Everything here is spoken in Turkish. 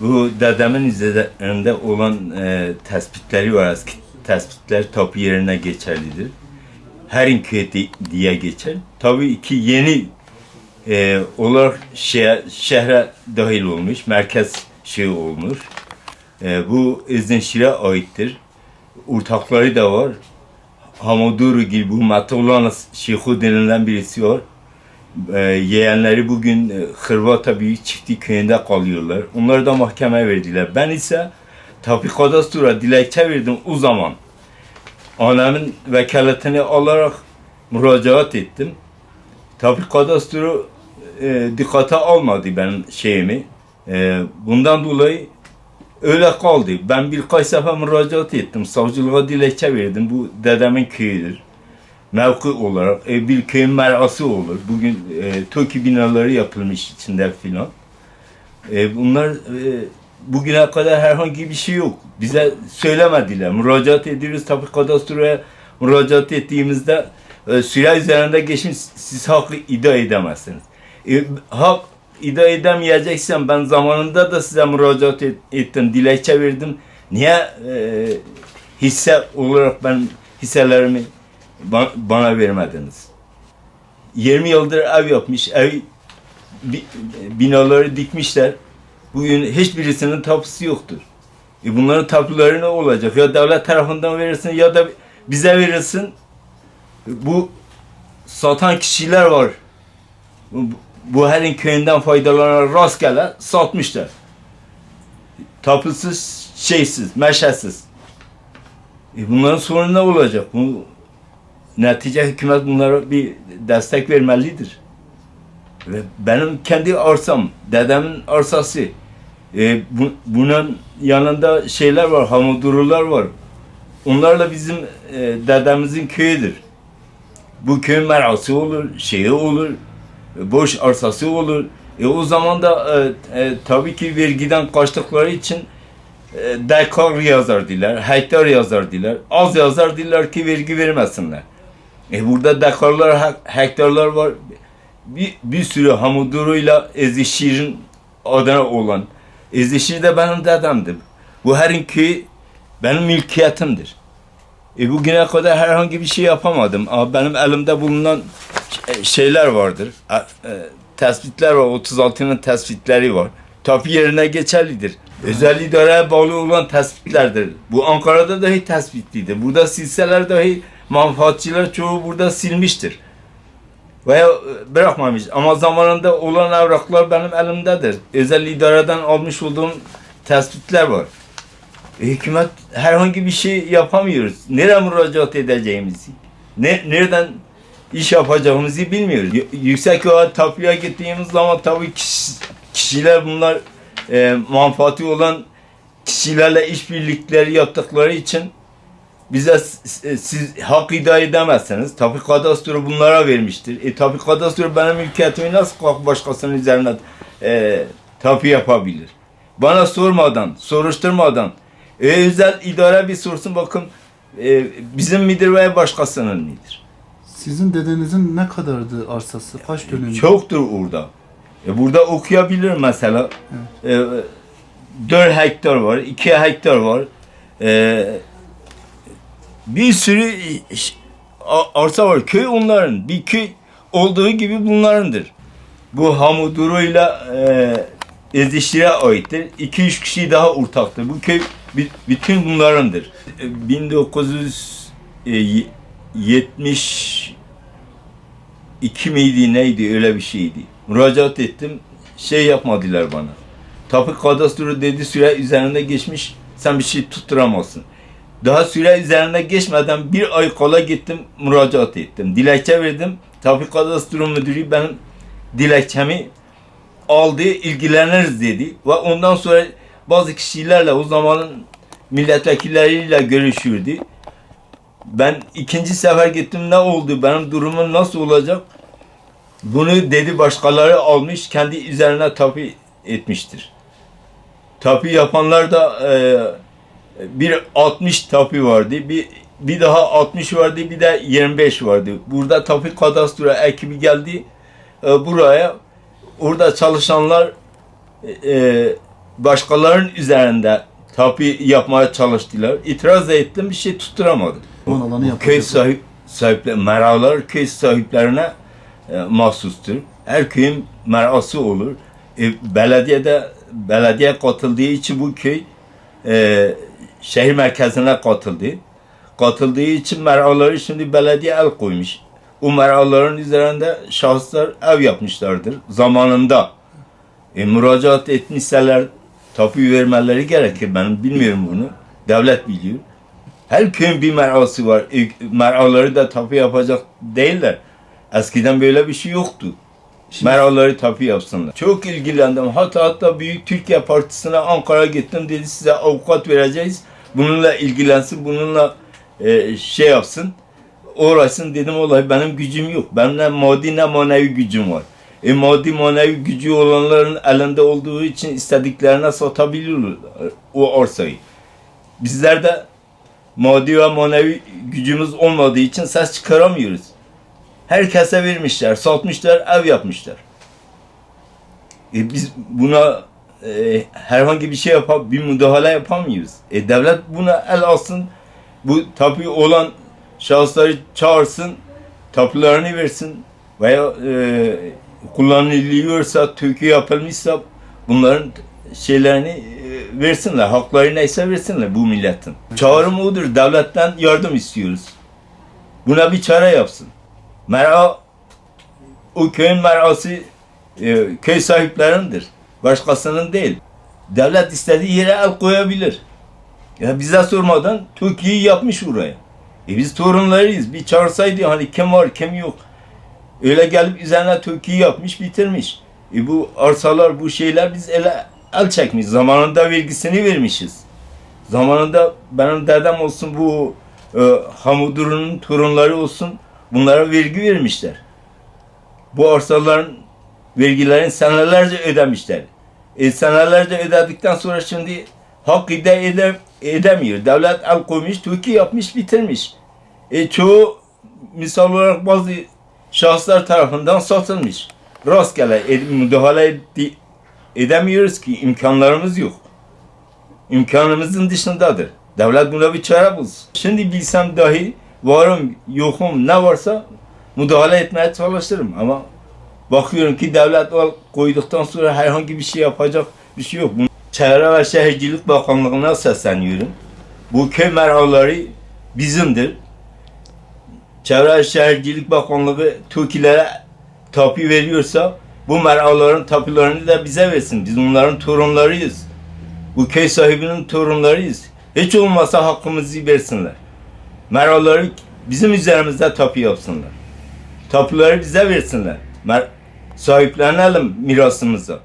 Bu dedemin üzerinde olan e, tespitleri var. Eski tespitler tapu yerine geçerlidir. Her köy di- diye geçer. Tabii ki yeni e, olarak şehre, şehre dahil olmuş, merkez şey olmuş. E, bu Eznişir'e aittir. Ortakları da var. Hamuduru gibi bu Matoğlan Şeyhu denilen birisi var. E, yeğenleri bugün e, Hırvata Büyük Çiftlik Köyü'nde kalıyorlar. Onları da mahkemeye verdiler. Ben ise Tapu Kadastro'ya dilekçe verdim o zaman. Annemin vekaletini alarak müracaat ettim. Tapu Kadastro e, dikkate almadı benim şeyimi. E, bundan dolayı öyle kaldı. Ben birkaç sefer müracaat ettim. Savcılığa dilekçe verdim. Bu dedemin köyüdür mevki olarak e, bir köyün merası olur. Bugün e, TOKİ binaları yapılmış içinde filan. E, bunlar e, bugüne kadar herhangi bir şey yok. Bize söylemediler. Müracaat ediyoruz tapu kadastroya müracaat ettiğimizde e, süre üzerinde geçmiş siz hakkı iddia edemezsiniz. E, hak iddia edemeyeceksen ben zamanında da size müracaat et- ettim, dilekçe verdim. Niye e, hisse olarak ben hisselerimi ba- bana vermediniz. 20 yıldır ev yapmış, ev bi- binaları dikmişler. Bugün hiçbirisinin tapusu yoktur. E bunların tapuları ne olacak? Ya devlet tarafından verirsin ya da bize verirsin. Bu satan kişiler var. Bu, bu herin köyünden faydalanan rastgele satmışlar. Tapusuz, şeysiz, meşesiz. E bunların sorunu ne olacak? Bu netice hükümet bunlara bir destek vermelidir. Ve benim kendi arsam, dedemin arsası. E, bu, bunun yanında şeyler var, hamudurular var. Onlarla bizim e, dedemizin köyüdür. Bu köyün merası olur, şeyi olur, boş arsası olur. E, o zaman da e, e, tabii ki vergiden kaçtıkları için e, dekar yazar diler, hektar yazar. Az yazar diler ki vergi vermesinler. E burada dekarlar, hek- hektarlar var. Bir, bir sürü Hamuduruyla Ezişir'in adına olan. Ezişir de benim dedemdi. Bu herin köyü benim mülkiyetimdir. E bugüne kadar herhangi bir şey yapamadım. Ama benim elimde bulunan ş- şeyler vardır. E, e, tespitler var. 36'nın tespitleri var. Tapu yerine geçerlidir. Özel idareye bağlı olan tespitlerdir. Bu Ankara'da dahi tespitliydi. Burada silseler dahi manfaatçılar çoğu burada silmiştir. Veya e, bırakmamış. Ama zamanında olan evraklar benim elimdedir. Özel idareden almış olduğum tespitler var. Hükümet herhangi bir şey yapamıyoruz. Nereye müracaat edeceğimizi, ne, nereden iş yapacağımızı bilmiyoruz. Yüksek oha tapuya gittiğimiz zaman tabii kişi- kişiler bunlar e, manfaati olan kişilerle işbirlikleri yaptıkları için bize s- siz hak iddia edemezsiniz. Tapu kadastro bunlara vermiştir. E tapu kadastro benim mülkiyetimi nasıl kalk başkasının üzerine e, tapu yapabilir? Bana sormadan, soruşturmadan e, özel idare bir sorsun bakın e, bizim midir veya başkasının midir? Sizin dedenizin ne kadardı arsası? Kaç dönüm? Çoktur orada. E, burada okuyabilir mesela. E, 4 hektar var, 2 hektar var. E, bir sürü arsa var. Köy onların. Bir köy olduğu gibi bunlarındır. Bu Hamuduruyla e, Ezişir'e aittir. 2-3 kişi daha ortaktır. Bu köy bütün bunlarındır. E, 1970 iki miydi neydi öyle bir şeydi. Müracaat ettim. Şey yapmadılar bana. Tapu kadastro dedi süre üzerinde geçmiş. Sen bir şey tutturamazsın. Daha süre üzerinde geçmeden bir ay kala gittim müracaat ettim. Dilekçe verdim. Tapu kadastro müdürü benim dilekçemi aldı ilgileniriz dedi. Ve ondan sonra bazı kişilerle o zamanın milletvekilleriyle görüşürdü. Ben ikinci sefer gittim ne oldu benim durumum nasıl olacak? Bunu dedi başkaları almış kendi üzerine tapu etmiştir. Tapu yapanlar da e, bir 60 tapu vardı. Bir bir daha 60 vardı, bir de 25 vardı. Burada tapu kadastro ekibi geldi e, buraya. Orada çalışanlar e, başkalarının üzerinde tapu yapmaya çalıştılar. İtiraz ettim bir şey tutturamadım. Köy sahip, sahipleri, meralar köy sahiplerine e, mahsustur. Her köyün merası olur. E, belediyede belediye katıldığı için bu köy e, şehir merkezine katıldı. Katıldığı için meraları şimdi belediye el koymuş. O meraların üzerinde şahıslar ev yapmışlardır zamanında. E, müracaat etmişseler tapu vermeleri gerekir. Ben bilmiyorum bunu. Devlet biliyor. Her köyün bir merası var. E, meraları da tapu yapacak değiller. Eskiden böyle bir şey yoktu. Meraları tapu yapsınlar. Çok ilgilendim. Hatta hatta Büyük Türkiye Partisi'ne Ankara'ya gittim. Dedi size avukat vereceğiz. Bununla ilgilensin, bununla e, şey yapsın. Uğraşsın dedim olay benim gücüm yok. Benim ne maddi ne manevi gücüm var. E maddi manevi gücü olanların elinde olduğu için istediklerine satabilirler o arsayı. Bizler de maddi ve manevi gücümüz olmadığı için ses çıkaramıyoruz. Herkese vermişler, satmışlar, ev yapmışlar. E biz buna e, herhangi bir şey yapıp bir müdahale yapamıyoruz. E devlet buna el alsın, bu tapu olan şahısları çağırsın, tapularını versin veya e, kullanılıyorsa, tökü yapılmışsa bunların şeylerini e, versinler, hakları neyse versinler bu milletin. Çağrım odur, devletten yardım istiyoruz. Buna bir çare yapsın. Mera, o köyün merası e, köy sahiplerindir. Başkasının değil. Devlet istediği yere el koyabilir. Ya bize sormadan Türkiye'yi yapmış oraya. E biz torunlarıyız. Bir çağırsaydı hani kim var kim yok. Öyle gelip üzerine Türkiye yapmış bitirmiş. E bu arsalar bu şeyler biz ele el çekmiş. Zamanında vergisini vermişiz. Zamanında benim dedem olsun bu e, Hamudur'un torunları olsun bunlara vergi vermişler. Bu arsaların vergilerini senelerce ödemişler. E, senelerce ödedikten sonra şimdi hak ide ede, edemiyor. Devlet el koymuş, Türkiye yapmış, bitirmiş. E, çoğu misal olarak bazı şahıslar tarafından satılmış. Rastgele e, müdahale ed- edemiyoruz ki imkanlarımız yok. İmkanımızın dışındadır. Devlet buna bir çare bulsun. Şimdi bilsem dahi varım yokum ne varsa müdahale etmeye çalışırım ama bakıyorum ki devlet koyduktan sonra herhangi bir şey yapacak bir şey yok. Çevre ve Şehircilik Bakanlığı'na sesleniyorum. Bu köy meraları bizimdir. Çevre ve Şehircilik Bakanlığı TOKİ'lere tapu veriyorsa bu meraların tapularını da bize versin. Biz onların torunlarıyız. Bu köy sahibinin torunlarıyız. Hiç olmazsa hakkımızı versinler. Meraları bizim üzerimizde tapu yapsınlar. Tapuları bize versinler. Mer sahiplenelim mirasımıza.